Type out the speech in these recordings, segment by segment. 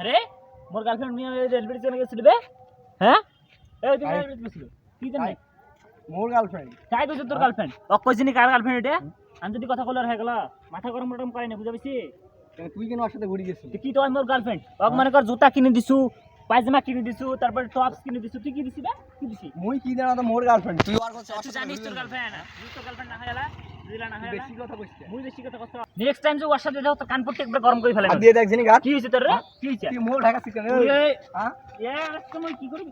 আরে মোর গার্লফ্রেন্ড নিয়ে রেলওয়ে স্টেশনে গেছিল বে। হ্যাঁ? এই তুমি রেলওয়ে গেছিল কি জানি? মোর গার্লফ্রেন্ড কাই কইছ তোর গার্লফ্রেন্ড ও কইছিনি কার গার্লফ্রেন্ড এটা? আমি যদি কথা কইলার হয়ে গেল। মাথা গরম টরম করে না বুঝা পাইছি তুই কেন ওর সাথে ঘুরে গেছিস? কি তো মোর গার্লফ্রেন্ড ওক মনে কর জুতা কিনে দিছু পায়জামা কিনে দিছু তারপর টপস কিনে দিছু। তুই কি দিছি বে? কি দিছি মুই কি জানা তো মোর গার্লফ্রেন্ড তুই আর কথা জানিস তোর গার্লফ্রেন্ড তুই তোর গার্লফ্রেন্ড না হয়লা বেশি কথা কইছিস মুই বেশি কথা কষ্ট নেক্সট টাইম যে ওর সাথে যাও তো কান পট্টি একবার গরম করে ফেলে আর দিয়ে দেখছিনি গাছ কি হইছে তোর রে? কি হইছে? তুই মোর ঢাকা তুই এই হ্যাঁ? এ আজকে মই কি করবি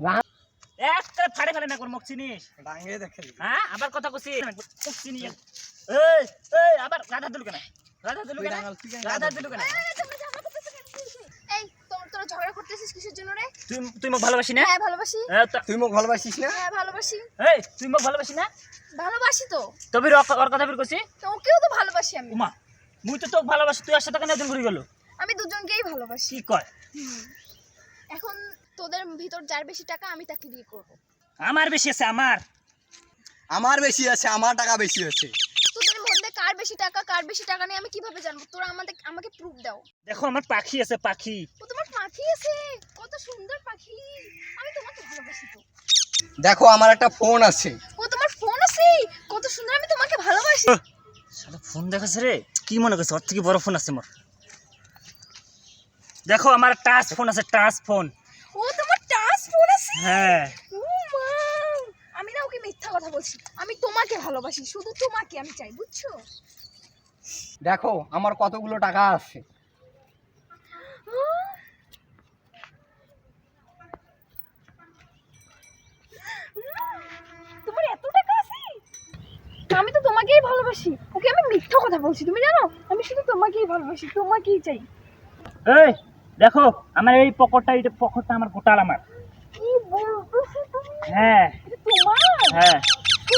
রাঙা একটা ফাড়ে ফেলে না কর মক চিনিস? ডাঙ্গে দেখে হ্যাঁ আবার কথা কইছি। মক চিনি। এই এই আবার রাধা দিলু কেন? রাধা দিলু কেন? রাধা দিলু কেন তোমরা ঝগড়া করতেছো কেন? কি হয়েছে? এই তোর- তোরা ঝগড়া করতেছিস কিসের জন্য রে তুই তুই মোক ভালোবাসি না? হ্যাঁ ভালোবাসি। এ, তুই মোক ভালোবাসিস না? হ্যাঁ ভালোবাসি। এই তুই মোক ভালোবাসি না? ভালোবাসি তো। তবে ওর কথা বের কইছি তো ওকেও তো ভালোবাসি আমি। উমা মুই তো তোকে ভালোবাসি তুই আর সাথে কেন দিন ঘুরে গেল? আমি দুজনকেই ভালোবাসি। কি কয়? এখন তোদের ভিতর যার বেশি টাকা আমি তাকে বিয়ে করব। আমার বেশি আছে আমার। আমার বেশি আছে আমার টাকা বেশি আছে। কার বেশি টাকা কার বেশি টাকা নেই আমি কীভাবে জানব? তোরা আমাদের আমাকে প্রুফ দাও। দেখো আমার পাখি আছে পাখি। ও তোমার পাখি আছে? কত সুন্দর পাখি। আমি তোমাকে ভালোবাসি তো। দেখো আমার একটা ফোন আছে। ও তোমার ফোন আছে? কত সুন্দর আমি তোমাকে ভালোবাসি। শালা ফোন দেখাছে রে? কি মনে করছে? ওর থেকে বড় ফোন আছে মোর। দেখো আমার টাচ ফোন আছে টাচ ফোন ও তোমার টাচ ফোন আছে? হ্যাঁ। মিথ্যা কথা বলছি। আমি তোমাকে ভালোবাসি শুধু তোমাকে আমি চাই বুঝছ? দেখো আমার কতগুলো টাকা আছে। তোমার এত টাকা আছে? আমি তো তোমাকেই ভালোবাসি। ওকে আমি মিথ্যা কথা বলছি তুমি জানো? আমি শুধু তোমাকেই ভালোবাসি তোমাকেই চাই। এই দেখো আমার এই পকেটটা এই পকেটটা আমার গোটাল আমার। কি বলতেছো তুমি? হ্যাঁ। হ্যাঁ। সত্যি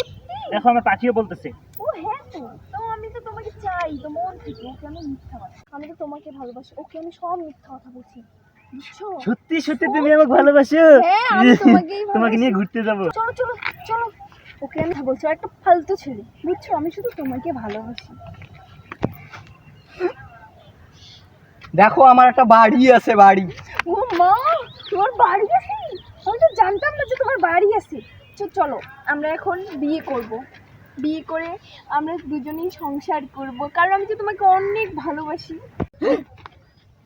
দেখো আমার পাখিও বলতেছে। ও হ্যাঁ তো। তো আমি তো তোমাকে চাই তো মন থেকে। ওকে আমি মিথ্যা কথা আমি তো তোমাকে ভালোবাসি। ওকে আমি সব মিথ্যা কথা বলছি। সত্যি সত্যি তুমি আমাকে ভালোবাসো? হ্যাঁ, তোমাকেই তোমাকে নিয়ে ঘুরতে যাব। চলো চলো চলো। ওকে আমি বলছি একটা ফালতু ছেলে। বুঝছ? আমি শুধু তোমাকে ভালোবাসি। দেখো আমার একটা বাড়ি আছে বাড়ি। ও মা তোমার বাড়ি আছে? আমি তো জানতাম না যে তোমার বাড়ি আছে। তো চলো আমরা এখন বিয়ে করব। বিয়ে করে আমরা দুজনেই সংসার করব। কারণ আমি তো তোমাকে অনেক ভালোবাসি।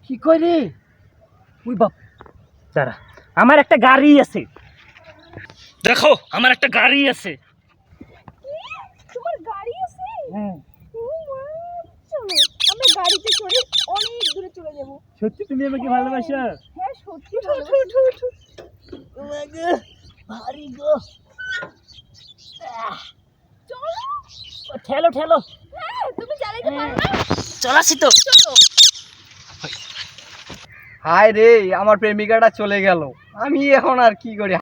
কি কইলি? উই বাপ দাঁড়া আমার একটা গাড়ি আছে। দেখো আমার একটা গাড়ি আছে। তোমার গাড়ি আছে? হ্যাঁ। চলো আমরা গাড়িতে করে অনেক দূরে চলে যাব। সত্যি তুমি আমাকে ভালোবাসো? হ্যাঁ সত্যি ভালোবাসি। ভারী গো। ঠেলো ঠেলো। হ্যাঁ তুমি চালাইতে পারো না। চলাছি তো। হায় রে আমার প্রেমিকাটা চলে গেল। আমি এখন আর কি করি?